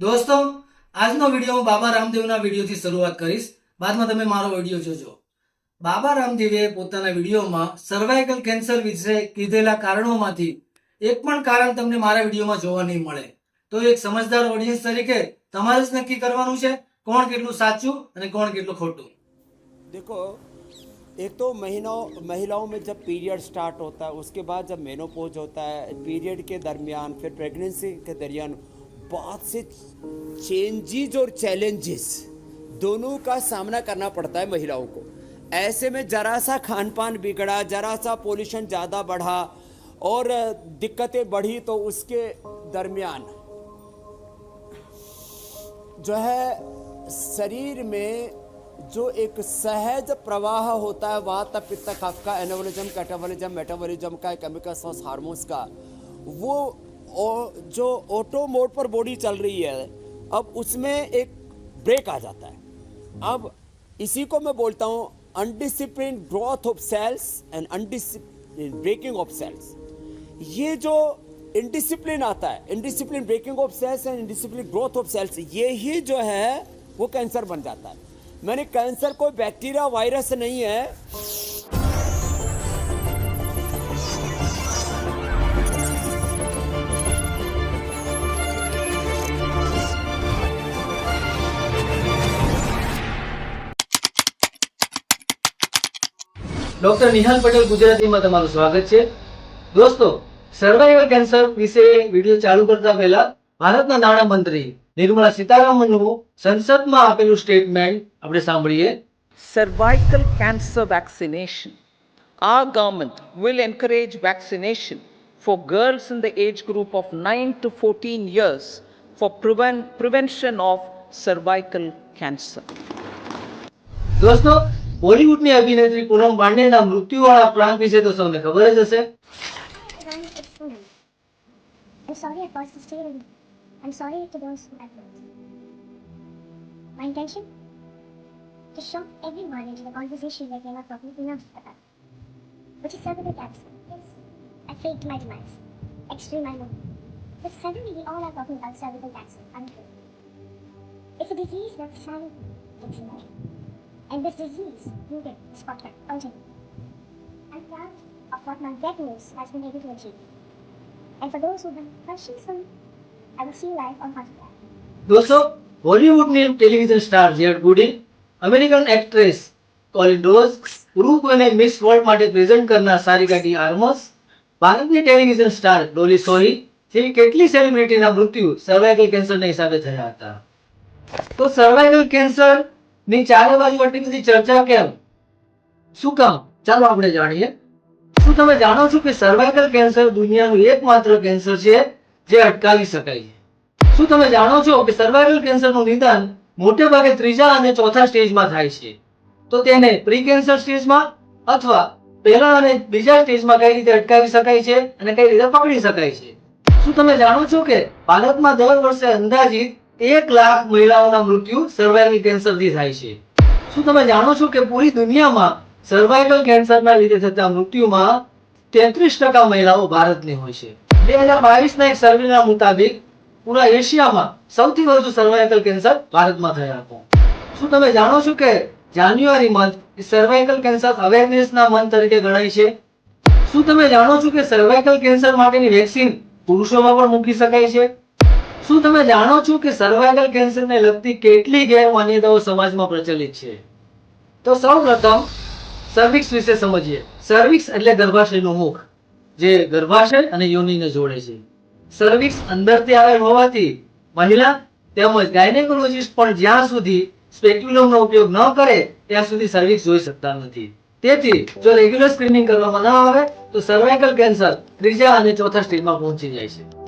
દોસ્તો આજનો વિડીયો હું બાબા રામદેવના વિડીયોથી શરૂઆત કરીશ બાદમાં તમે મારો વિડીયો જોજો બાબા રામદેવે પોતાના વિડીયોમાં સર્વાઇકલ કેન્સર વિશે કીધેલા કારણોમાંથી એક પણ કારણ તમને મારા વિડીયોમાં જોવા નહીં મળે તો એક સમજદાર ઓડિયન્સ તરીકે તમારે જ નક્કી કરવાનું છે કોણ કેટલું સાચું અને કોણ કેટલું ખોટું देखो एक तो महीनों महिलाओं में जब पीरियड स्टार्ट होता है उसके बाद जब मेनोपोज होता है पीरियड के दरमियान फिर प्रेगनेंसी के दरमियान बहुत से चेंजेस और चैलेंजेस दोनों का सामना करना पड़ता है महिलाओं को। ऐसे में जरा सा खान पान बिगड़ा, जरा सा पोल्यूशन ज़्यादा बढ़ा और दिक्कतें बढ़ी तो उसके दरमियान जो है शरीर में जो एक सहज प्रवाह होता है, वात पित्त कफ का एनोवलिज्म कैटाबोलिज्म, मेटाबॉलिज्म का केमिकल सोर्स हार्मोन्स का, वो जो ऑटो मोड पर बॉडी चल रही है, अब उसमें एक ब्रेक आ जाता है। अब इसी को मैं बोलता हूँ undiscipline growth of cells and undiscipline breaking of cells ये जो इनडिसिप्लिन आता है indiscipline breaking of cells and indiscipline growth of cells ये ही जो है, वो कैंसर बन जाता है। मैंने कैंसर कोई बैक्टीरिया वायरस नहीं है। ડોક્ટર નિહાલ પટેલ ગુજરાતીમાં તમારું સ્વાગત છે દોસ્તો સર્વાઇવલ કેન્સર વિશે વીડિયો ચાલુ કરતા પહેલા ભારતના નાણામંત્રી નિર્મલા સીતારામનનું સંસદમાં આપેલું સ્ટેટમેન્ટ આપણે સાંભળીએ cancer vaccination. Our government will encourage vaccination for girls in the age group of 9 to 14 years for prevent, prevention of cervical cancer. દોસ્તો બોલિવૂડની અભિનેત્રી પૂનમ પાંડેના મૃત્યુવાળા પ્રાંત વિશે તો સૌને ખબર જ હશે Ryan, it's Poonam. I'm sorry I caused the steering. I'm sorry to those who have hurt. My intention? To shock everyone into the conversation that we're not talking enough about. Which is cervical cancer. Yes, I faked my demise. Extreme I know. But suddenly we all are talking about cervical cancer. Untrue. It's a disease that's silent. It's alive. And this disease rooted in Scotland, urgently. I'm proud of what my vet news has been able to achieve. And for those who have questions for me, I will see you live on Hotstar. દોસ્તો બોલિવૂડની television star Jade Goody American actress choline ગ્રુપ અને miss world માટે present કરનાર સારિકાટી આર્મસ ભારતીય television star Dolly Sohi જેવી કેટલી સેલિબ્રિટીના મૃત્યુ સર્વાઇકલ કેન્સરના હિસાબે થયા હતા તો સર્વાઇકલ કેન્સર ની ચારે બાજુ આટલી બધી ચર્ચા કેમ? શું કામ? ચાલો આપણે જાણીએ. શું તમે જાણો છો કે સર્વાઇકલ કેન્સર દુનિયાનું એકમાત્ર કેન્સર છે જે અટકાવી શકાય છે? શું તમે જાણો છો કે સર્વાઇકલ કેન્સરનું નિદાન મોટે ભાગે ત્રીજા અને ચોથા સ્ટેજમાં થાય છે? તો તેને પ્રી કેન્સર સ્ટેજમાં અથવા પહેલા અને બીજા સ્ટેજમાં કઈ રીતે અટકાવી શકાય છે અને કઈ રીતે પકડી શકાય છે? શું તમે જાણો છો કે ભારતમાં દર વર્ષે અંદાજિત એક લાખ મહિલાઓના મૃત્યુ સર્વાઇકલ કેન્સરથી થાય છે. શું તમે જાણો છો કે પૂરી દુનિયામાં સર્વાઇકલ કેન્સરના લીધે થતા મૃત્યુમાં તેત્રીસ ટકા મહિલાઓ ભારતની હોય છે. બે હજાર બાવીસના એક સર્વેના મુતાબિક પૂરા એશિયામાં સૌથી વધુ સર્વાઇકલ કેન્સર ભારતમાં થયા હતા. શું તમે જાણો છો કે જાન્યુઆરી મંથ સર્વાઇકલ કેન્સર અવેરનેસના મંથ તરીકે ગણાય છે? શું તમે જાણો છો કે સર્વાઇકલ કેન્સર માટેની વેક્સિન પુરુષોમાં પણ મૂકી શકાય છે? શું તમે જાણો છો કે સર્વાઇકલ કેન્સરને લગતી કેટલી ગેરમાન્યતાઓ સમાજમાં પ્રચલિત છે? તો સૌપ્રથમ સર્વિક્સ વિશે સમજીએ. સર્વિક્સ એટલે ગર્ભાશયનું મુખ, જે ગર્ભાશય અને યોનિને જોડે છે. સર્વિક્સ અંદરથી આવેલ હોવાથી મહિલા તેમજ ગાયનેકોલોજીસ્ટ પણ જ્યાં સુધી સ્પેક્યુલમનો ઉપયોગ ન કરે, ત્યાં સુધી સર્વિક્સ જોઈ શકતા નથી. તેથી, જો રેગ્યુલર સ્ક્રીનિંગ કરવામાં ન આવે, તો સર્વાઇકલ કેન્સર ત્રીજા અને ચોથા સ્ટેજમાં પહોંચી જાય છે.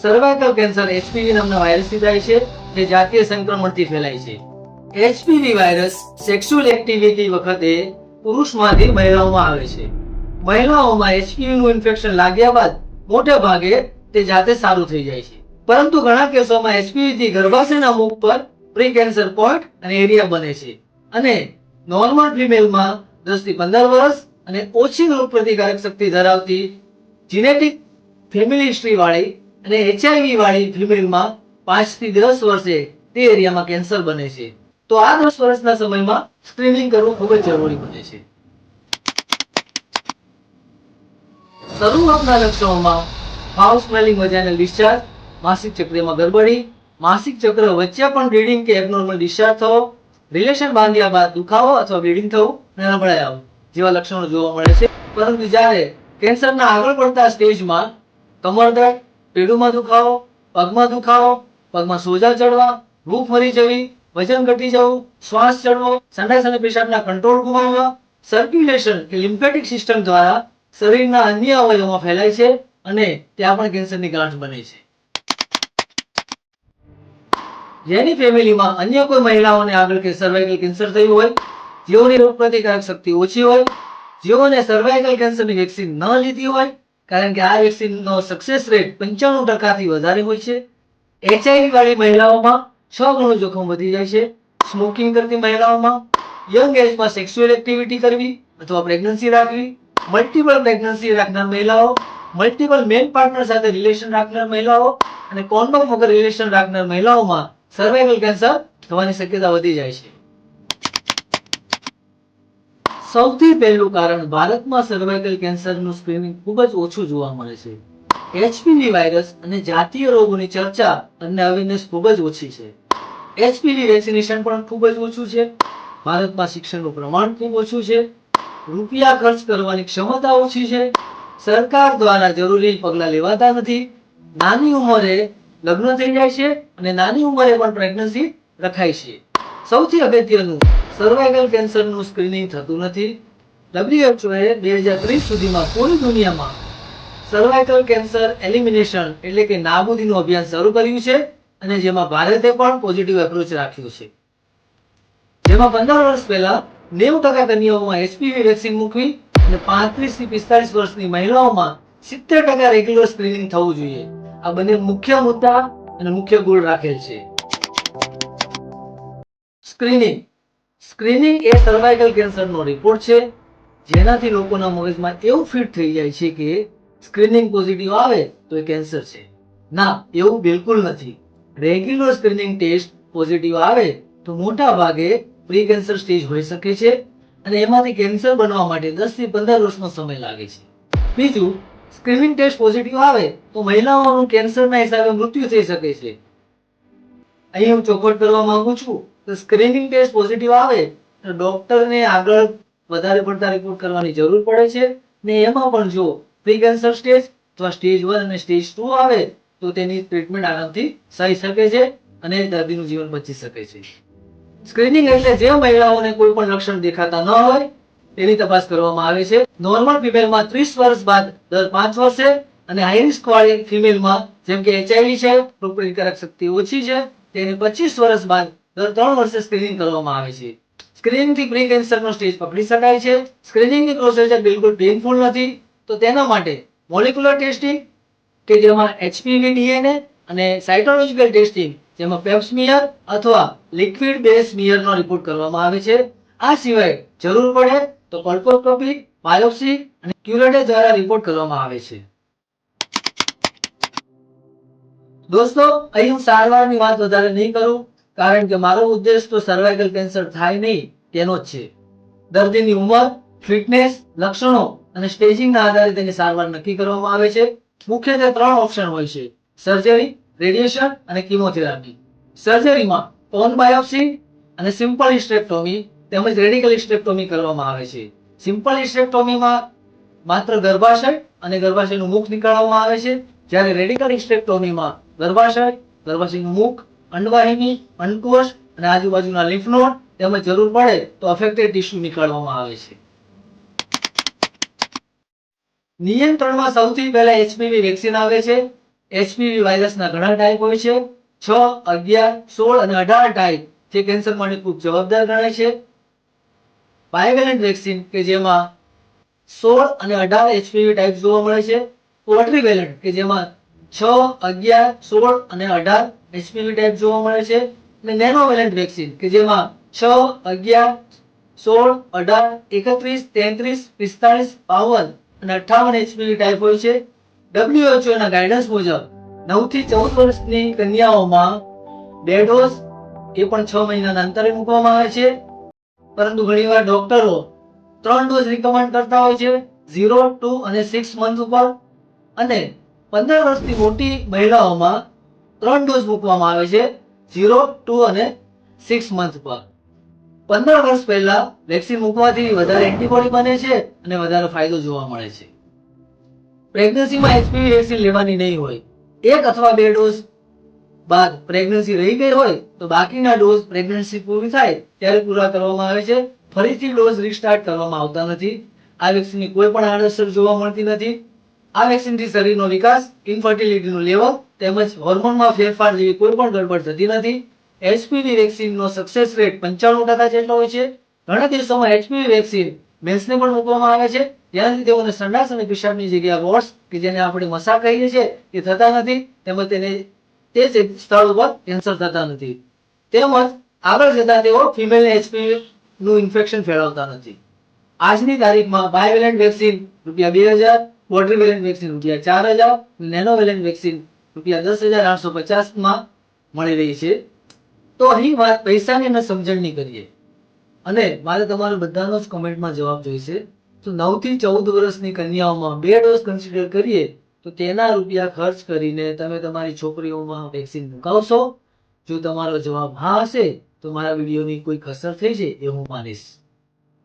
સર્વાઇકલ કેન્સર એચપીવી નામના વાયરસથી થાય છે, જે જાતીય સંક્રમણથી ફેલાય છે. એચપીવી વાયરસ સેક્સ્યુઅલ એક્ટિવિટી વખતે પુરુષમાંથી મહિલાઓમાં આવે છે. મહિલાઓમાં એચપીવીનું ઇન્ફેક્શન લાગ્યા બાદ મોટે ભાગે તે જાતે સારું થઈ જાય છે. પરંતુ ઘણા કેસોમાં એચપીવીથી ગર્ભાશયના મુખ પર પ્રી કેન્સર પોઈન્ટ અને એરિયા બને છે. અને નોર્મલ ફિમેલમાં દસથી પંદર વર્ષ અને ઓછી રોગ પ્રતિકારક શક્તિ ધરાવતી જીનેટિક ફેમિલી હિસ્ટ્રી વાળી અને એચઆઈવી વાળી ફિમેલમાં પાંચથી દસ વર્ષે તે એરિયામાં કેન્સર બને છે. તો આ દસ વર્ષના સમયમાં સ્ક્રીનિંગ કરવું ખૂબ જ જરૂરી બને છે. શરૂઆતના લક્ષણોમાં ફાવ સ્મેલિંગ વજાને ડિસ્ચાર્જ માસિક ચક્રમાં ગરબડી, માસિક ચક્ર વચ્ચે પણ બ્લીડિંગ કે એબનોર્મલ ડિસ્ચાર્જ થવો રિલેશન બાંધ્યા બાદ દુખાવો અથવા બ્લીડિંગ થવું, અને નબળાઈ આવવું જેવા લક્ષણો જોવા મળે છે. પરંતુ જ્યારે કેન્સરના આગળ પડતા સ્ટેજમાં કમર દર્દ પેડુમાં દુખાવો, પગમાં દુખાવો, પગમાં સોજા ચડવા, ભૂખ મરી જવી, વજન ઘટી જવું, શ્વાસ ચડવો સંડાસ અને પેશાબના કંટ્રોલ ગુમાવવા સર્ક્યુલેશન કે લિમ્ફેટિક સિસ્ટમ દ્વારા શરીરના અન્ય અવયવોમાં ફેલાય છે અને ત્યાં પણ કેન્સરની ગાંઠ બને છે. જેની ફેમિલીમાં અન્ય કોઈ મહિલાઓને આગળ કે સર્વાઇકલ કેન્સર થયું હોય જેઓની રોગપ્રતિકારક શક્તિ ઓછી હોય જેઓને સર્વાઇકલ કેન્સરની વેક્સિન ન લીધી હોય કારણ કે આ વેક્સિનનો સક્સેસ રેટ પંચાણું ટકાથી વધારે હોય છે. એચઆઈવી વાળી મહિલાઓમાં છ ગણું જોખમ વધી જાય છે. સ્મોકિંગ કરતી મહિલાઓમાં યંગ એજમાં સેક્સ્યુઅલ એક્ટિવિટી કરવી અથવા પ્રેગ્નન્સી રાખવી મલ્ટિપલ પ્રેગ્નન્સી રાખનાર મહિલાઓ મલ્ટિપલ મેન પાર્ટનર સાથે રિલેશન રાખનાર મહિલાઓ અને કોન્ડોમ વગર રિલેશન રાખનાર મહિલાઓમાં સર્વાઈવલ કેન્સર થવાની શક્યતા વધી જાય છે. સૌથી પહેલું કારણ ભારતમાં સર્વાઇકલ કેન્સરનું સ્ક્રીનિંગ ખૂબ જ ઓછું જોવા મળે છે. એચપીવી વાયરસ અને જાતીય રોગોની ચર્ચા અને અવેરનેસ ખૂબ જ ઓછી છે. એચપીવી વેક્સિનેશન પણ ખૂબ જ ઓછું છે. ભારતમાં શિક્ષણનું પ્રમાણ ખૂબ ઓછું છે. રૂપિયા ખર્ચ કરવાની ક્ષમતા ઓછી છે. સરકાર દ્વારા જરૂરી પગલાં લેવાતા નથી. નાની ઉંમરે લગ્ન થઈ જાય છે અને નાની ઉંમરે પણ પ્રેગ્નન્સી રખાય છે. સૌથી અગત્યનું સર્વાઇકલ કેન્સરનું સ્ક્રીનિંગ થતું નથી. ડબ્લ્યુએચઓએ બે હજાર ત્રીસ સુધીમાં પૂરી દુનિયામાં સર્વાઇકલ કેન્સર એલિમિનેશન એટલે કે નાબૂદીનું અભિયાન શરૂ કર્યું છે અને જેમાં ભારતે પણ પોઝિટિવ એપ્રોચ રાખ્યું છે. જેમાં પંદર વર્ષ પહેલા નેવું ટકા કન્યાઓમાં એચપીવી વેક્સિન મૂકવી અને પાંત્રીસથી પિસ્તાલીસ વર્ષની મહિલાઓમાં સિત્તેર ટકા રેગ્યુલર સ્ક્રીનિંગ થવું જોઈએ. આ બંને મુખ્ય મુદ્દા અને મુખ્ય ગોળ રાખેલ છે. સ્ક્રીનિંગ સ્ક્રીનિંગ એ સર્વાઇકલ કેન્સરનો રિપોર્ટ છે. જેનાથી લોકોના મગજમાં એવું ફિટ થઈ જાય છે કે સ્ક્રીનિંગ પોઝિટિવ આવે તો એ કેન્સર છે. ના, એવું બિલકુલ નથી. રેગ્યુલર સ્ક્રીનિંગ ટેસ્ટ પોઝિટિવ આવે તો મોટા ભાગે પ્રી કેન્સર સ્ટેજ હોઈ શકે છે અને એમાંથી કેન્સર બનવા માટે દસથી પંદર વર્ષનો સમય લાગે છે. બીજું સ્ક્રીનિંગ ટેસ્ટ પોઝિટિવ આવે તો મહિલાઓનું કેન્સરના હિસાબે મૃત્યુ થઈ શકે છે. અહીં હું ચોખવટ કરવા માંગુ છું. કે સ્ક્રીનિંગ ટેસ્ટ પોઝિટિવ આવે, તો ડોક્ટરને આગળ વધારે પડતા રિપોર્ટ કરવાની જરૂર પડે છે. ને એમાં પણ જો પ્રી કેન્સર સ્ટેજ અથવા સ્ટેજ વન અને સ્ટેજ ટુ આવે, તો તેની ટ્રીટમેન્ટ આરામથી થઈ શકે છે અને દર્દીનું જીવન બચી શકે છે. સ્ક્રીનિંગ એટલે જે મહિલાઓને કોઈ પણ લક્ષણ દેખાતા ન હોય, તેની તપાસ કરવામાં આવે છે. નોર્મલ ફિમેલમાં ત્રીસ વર્ષ બાદ દર પાંચ વર્ષે અને હાઈ રિસ્ક વાળી ફિમેલમાં જેમ કે એચઆઈવી છે, રોગપ્રતિકારક શક્તિ ઓછી છે, તેને પચીસ વર્ષ બાદ દર ત્રણ વર્ષે સ્ક્રીનિંગ કરવામાં આવે છે. સ્ક્રીનિંગથી પ્રી કેન્સરનો સ્ટેજ પકડી શકાય છે સ્ક્રીનિંગની પ્રોસેસર બિલકુલ પેઇનફુલ નથી. તો તેના માટે મોલેક્યુલર ટેસ્ટિંગ કે જેમાં એચપીવી ડીએનએ અને સાયટોલોજીકલ ટેસ્ટિંગ જેમાં પેપ્સમિયર અથવા લિક્વિડ બેઝ મિયરનો રિપોર્ટ કરવામાં આવે છે. આ સિવાય જરૂર પડે તો કોલ્પોસ્કોપી બાયોપ્સી અને ક્યુરેટર દ્વારા રિપોર્ટ કરવામાં આવે છે. દોસ્તો, અહીં હું સારવારની વાત વધારે નહીં કરું. કારણ કે મારો ઉદ્દેશ તો સર્વાઇકલ કેન્સર થાય નહીં, તેનો જ છે. દર્દીની ઉંમર ફિટનેસ લક્ષણો અને સ્ટેજિંગના આધારે તેની સારવાર નક્કી કરવામાં આવે છે. મુખ્યત્વે ત્રણ ઓપ્શન હોય છે. સર્જરી રેડિયેશન અને કિમોથેરાપી સર્જરીમાં ટોન બાયોપ્સી અને સિમ્પલ હિસ્ટેક્ટોમી તેમજ રેડિકલ હિસ્ટેક્ટોમી કરવામાં આવે છે. સિમ્પલ હિસ્ટેક્ટોમીમાં માત્ર ગર્ભાશય અને ગર્ભાશયનું મુખ નીકાળવામાં આવે છે. જ્યારે રેડિકલ હિસ્ટેક્ટોમીમાં ગર્ભાશય, ગર્ભાશયનું મુખ અંડવાહિની અંકોશ અને આજુબાજુના લિમ્ફ નોડ તેમજ જરૂર પડે તો અફેક્ટેડ ટિશ્યુ નીકાળવામાં આવે છે. નિયંત્રણમાં સૌથી પહેલા એચપીવી વેક્સિન આવે છે. એચપીવી વાયરસના ઘણા ટાઈપ હોય છે. છ, અગિયાર, સોળ અને અઢાર ટાઈપ જે કેન્સર માટે ખૂબ જવાબદાર ગણાય છે. બાયવેલન્ટ વેક્સિન કે જેમાં સોળ અને અઢાર એચપીવી ટાઈપ જોવા મળે છે. ક્વોટ્રીવેલેન્ટ કે જેમાં છ, અગિયાર, સોળ અને અઢાર એચપીવી ટાઈપ જોવા મળે છે. અને નેનોવેલેન્ટ વેક્સિન કે જેમાં છ, અગિયાર, સોળ, અઢાર, એકત્રીસ, તેત્રીસ, પિસ્તાળીસ, બાવન અને અઠાવન એચપીવી ટાઈપ હોય છે. ડબ્લ્યુએચઓના ગાઈડન્સ મુજબ નવથી ચૌદ વર્ષની કન્યાઓમાં બે ડોઝ એ પણ છ મહિનાના અંતરે મૂકવામાં આવે છે. પરંતુ ઘણીવાર ડોક્ટરો ત્રણ ડોઝ રિકમેન્ડ કરતા હોય છે. ઝીરો ટુ અને સિક્સ મંથ ઉપર. અને પંદર વર્ષથી મોટી મહિલાઓમાં ત્રણ ડોઝ મૂકવામાં આવે છે ઝીરો ટુ અને સિક્સ મંથ પર. પંદર વર્ષ પહેલા વેક્સિન મૂકવાથી વધારે એન્ટીબોડી બને છે અને વધારે ફાયદો જોવા મળે છે. પ્રેગ્નન્સીમાં એચપીવી વેક્સિન લેવાની નહીં હોય. એક અથવા બે ડોઝ બાદ પ્રેગ્નન્સી રહી ગઈ હોય તો બાકીના ડોઝ પ્રેગ્નન્સી પૂરી થાય ત્યારે પૂરા કરવામાં આવે છે. ફરીથી ડોઝ રિસ્ટાર્ટ કરવામાં આવતા નથી. આ વેક્સિનની કોઈ પણ આડઅસર જોવા મળતી નથી. આ વેક્સિનથી શરીરનો વિકાસ ઇન્ફર્ટિલિટીનું લેવલ, તેમજ હોર્મોનમાં ફેરફાર જેવી કોઈ પણ ગડબડ થતી નથી. એચપીવી વેક્સિનનો સક્સેસ રેટ પંચાણું ટકા જેટલો હોય છે. ઘણા દેશોમાં એચપીવી વેક્સિન મેન્સને પણ મૂકવામાં આવે છે. ત્યાંથી તેઓને સંડાસ અને પેશાબની જગ્યા વોટ્સ કે જેને આપણે મસા કહીએ છીએ, એ થતા નથી. તેમજ તેને તે જ સ્થળ ઉપર કેન્સર થતા નથી. તેમજ આગળ જતા તેઓ ફિમેલ એચપીવી નું ઇન્ફેક્શન ફેલાવતા નથી. આજની તારીખમાં બાયવેલેન્ટ વેક્સિન રૂપિયા બે હજાર ક્વોડ્રીવેલેન્ટ વેક્સિન રૂપિયા ચાર હજાર નેનોવેલેન્ટ વેક્સિન રૂપિયા દસ હજાર આઠસો પચાસમાં મળી રહી છે. તો અહીં વાત પૈસાની અને સમજણની કરીએ. અને મારે તમારા બધાનો જ કમેન્ટમાં જવાબ જોઈશે. તો નવથી ચૌદ વર્ષની કન્યાઓમાં બે ડોઝ કન્સિડર કરીએ, તો તેના રૂપિયા ખર્ચ કરીને તમે તમારી છોકરીઓમાં વેક્સિન મુકાવશો. જો તમારો જવાબ હા હશે, તો મારા વિડીયોની કોઈ કસર થઈ છે એ હું માનીશ.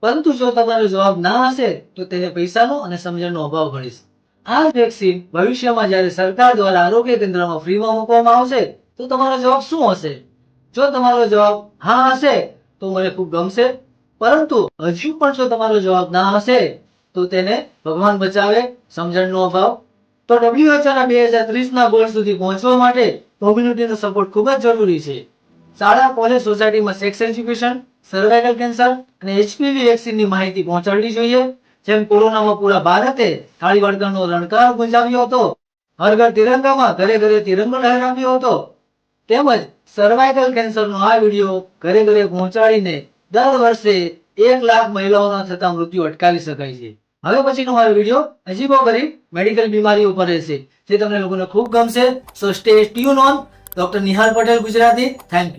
પરંતુ જો તમારો જવાબ ના હશે, તો તેને પૈસાનો અને સમજણનો અભાવ ગણીશ. આ વેક્સિન ભવિષ્યમાં જ્યારે સરકાર દ્વારા આરોગ્ય કેન્દ્રમાં ફ્રીમાં મૂકવામાં આવશે, તો તમારો જવાબ શું હશે? જો તમારો જવાબ હા હશે, તો મને ખૂબ ગમશે. પરંતુ હજુ પણ જો તમારો જવાબ ના હશે, તો તેને ભગવાન બચાવે, સમજણનો અભાવ. તો ડબ્લ્યુએચઓના બે હજાર ત્રીસના ગોલ સુધી પહોંચવા માટે કોમ્યુનિટીનો સપોર્ટ ખૂબ જ જરૂરી છે. શાળા કોલેજ સોસાયટીમાં સેક્સ એજ્યુકેશન સર્વાઇકલ કેન્સર અને એચપીવી વેક્સિનની માહિતી પહોંચાડવી જોઈએ. જેમ કોરોનામાં પૂરા ભારતે થાળી વળગણનો રણકાર ગુંજાવ્યો હતો. હર ઘર તિરંગામાં ઘરે ઘરે તિરંગો લહેરાવ્યો હતો. તેમજ સર્વાઇકલ કેન્સરનો આ વીડિયો ઘરે ઘરે પહોંચાડીને દર વર્ષે એક લાખ મહિલાઓના થતા મૃત્યુ અટકાવી શકાય છે. હવે પછીનો મારો વીડિયો અજીબો ગરીબ મેડિકલ બીમારીઓ પર રહેશે, જે તમને લોકોને ખૂબ ગમશે. So stay tune on doctor Nihal Patel Gujarati. Thank you